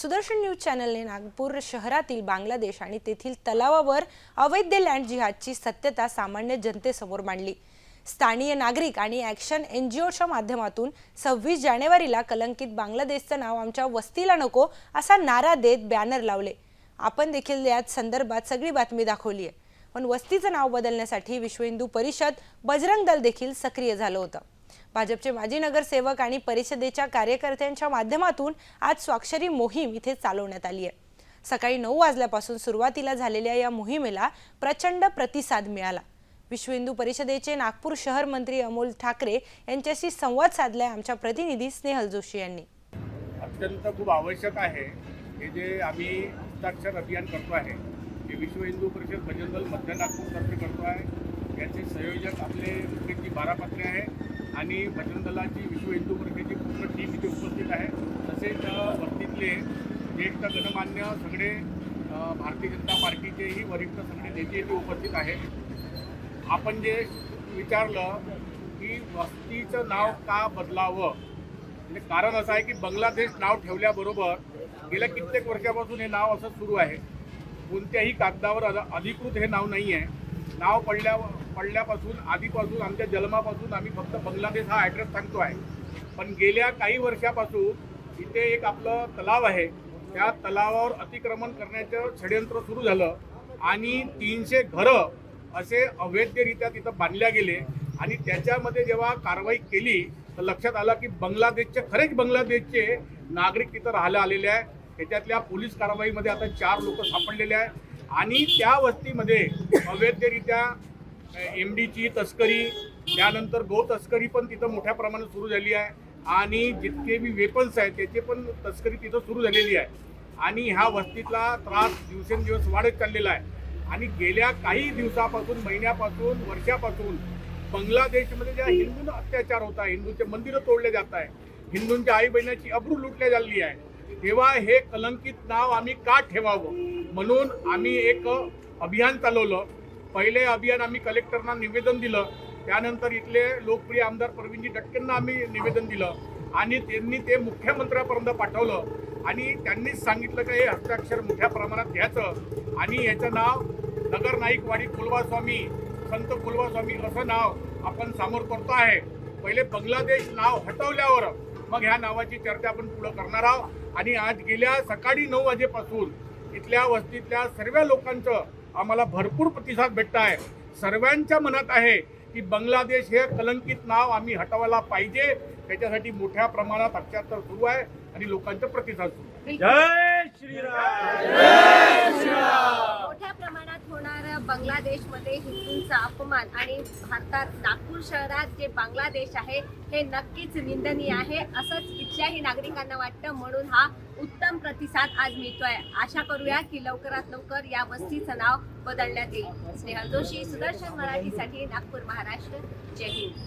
Sudarshan news चॅनलने Nagpur शहरातील बांगलादेश आणि तेथील तलावावर अवैध लँड जिहादची सत्यता सामान्य जनतेसमोर मांडली. स्थानीय नागरिक आणि ॲक्शन एन जी ओच्या माध्यमातून सव्वीस जानेवारीला कलंकित बांगलादेशचं नाव आमच्या वस्तीला नको असा नारा देत बॅनर लावले. आपण देखील याच संदर्भात सगळी बातमी दाखवली आहे. पण वस्तीचं नाव बदलण्यासाठी विश्व हिंदू परिषद बजरंग दल देखील सक्रिय झालं होतं. भाजपचे माजी नगरसेवक आणि परिषदेच्या कार्यकर्त्यांच्या माध्यमातून आज स्वाक्षरी मोहीम इथे चालवण्यात आली आहे. सकाळी नऊ वाजल्यापासून सुरुवातीला झालेल्या या मोहिमेला प्रचंड प्रतिसाद मिळाला. विश्व हिंदू परिषदेचे नागपूर शहर मंत्री अमोल ठाकरे यांच्याशी संवाद साधलाय आमच्या प्रतिनिधी स्नेहल जोशी यांनी. अत्यंत खूप आवश्यक आहे हे जे आम्ही हस्ताक्षर अभियान करतो आहे हे विश्व हिंदू परिषद भजन दल मध्य नागपूरतर्फे करतो आहे. याचे संयोजक आपले मुकेशजी बारापत्रे आहे आणि भजन दलाची विश्व हिंदू परिषदेची पूर्ण टीम इथे उपस्थित आहे. तसेच अ, वस्तीतले ज्येष्ठ गणमान्य सगळे भारतीय जनता पार्टीचेही वरिष्ठ सगळे नेते इथे उपस्थित आहे. आपण जे विचारलं की वस्तीचं नाव का बदलावं? म्हणजे कारण असं आहे की बांगलादेश नाव ठेवल्याबरोबर गेल्या कित्येक वर्षापासून हे नाव असं सुरू आहे. कोणत्याही कागदावर अधिकृत हे नाव नाही आहे नाव पडल्या पडल्यापासून आधीपासून आमच्या जन्मापासून आम्ही फक्त बांगलादेश हा ॲड्रेस सांगतो आहे. पण गेल्या काही वर्षापासून इथे एक आपलं तलाव आहे. त्या तलावावर अतिक्रमण करण्याचं षडयंत्र सुरू झालं आणि तीनशे घरं असे अवैधरित्या तिथं बांधल्या गेले आणि त्याच्यामध्ये जेव्हा कारवाई केली तर लक्षात आलं की बांगलादेशचे खरेच बांगलादेशचे नागरिक तिथं राहायला आलेले आहे त्याच्यातल्या पोलीस कारवाईमध्ये आता चार लोक सापडलेले आहे आणि त्या वस्तीमध्ये अवैधरित्या एम डीची तस्करी त्यानंतर गो तस्करी पण तिथं मोठ्या प्रमाणात सुरू झाली आहे. आणि जितके बी वेपन्स आहेत त्याचे पण तस्करी तिथं सुरू झालेली आहे. आणि ह्या वस्तीतला त्रास दिवसेंदिवस वाढत चाललेला आहे. आणि गेल्या काही दिवसापासून महिन्यापासून वर्षापासून बांगलादेशमध्ये ज्या हिंदूंना अत्याचार होत आहे हिंदूंचे मंदिरं तोडले जात आहे हिंदूंच्या आई बहिणीची अब्रू लुटल्या झालेली आहे तेव्हा हे कलंकित नाव आम्ही का ठेवावं? म्हणून आम्ही एक अभियान चालवलं. पहिले अभियान आम्ही कलेक्टरना निवेदन दिलं. त्यानंतर इथले लोकप्रिय आमदार प्रवीणजी दटकेंना आम्ही निवेदन दिलं. आणि त्यांनी ते मुख्यमंत्र्यापर्यंत पाठवलं. आणि त्यांनीच सांगितलं की हे हस्ताक्षर मोठ्या प्रमाणात घ्यायचं. आणि याचं नाव नगर नाईकवाडी कुलवास्वामी संत कुलवास्वामी असं नाव आपण समोर करतो आहे. पहिले बांगलादेश नाव हटवल्यावर मग ह्या नावाची चर्चा आपण पुढं करणार आहोत. आणि आज गेल्या सकाळी नऊ वाजेपासून इथल्या वस्तीतल्या सर्व लोकांचं आम्हाला भरपूर प्रतिसाद भेटत आहे. सर्वांच्या मनात आहे की बांगलादेश हे कलंकित नाव आम्ही हटवायला पाहिजे. त्याच्यासाठी मोठ्या प्रमाणात अत्याचार सुरू आहे आणि लोकांचा प्रतिसाद सुरू आहे. जय श्रीराम. बांगलादेशमध्ये हिंदूंचा अपमान आणि भारतात नागपूर शहरात जे बांगलादेश आहे हे नक्कीच निंदनीय आहे. असंच इथल्याही नागरिकांना वाटतं म्हणून हा उत्तम प्रतिसाद आज मिळतोय. आशा करूया की लवकरात लवकर या वस्तीचं नाव बदलण्यात येईल. स्नेहल जोशी सुदर्शन मराठीसाठी नागपूर महाराष्ट्र. जय हिंद.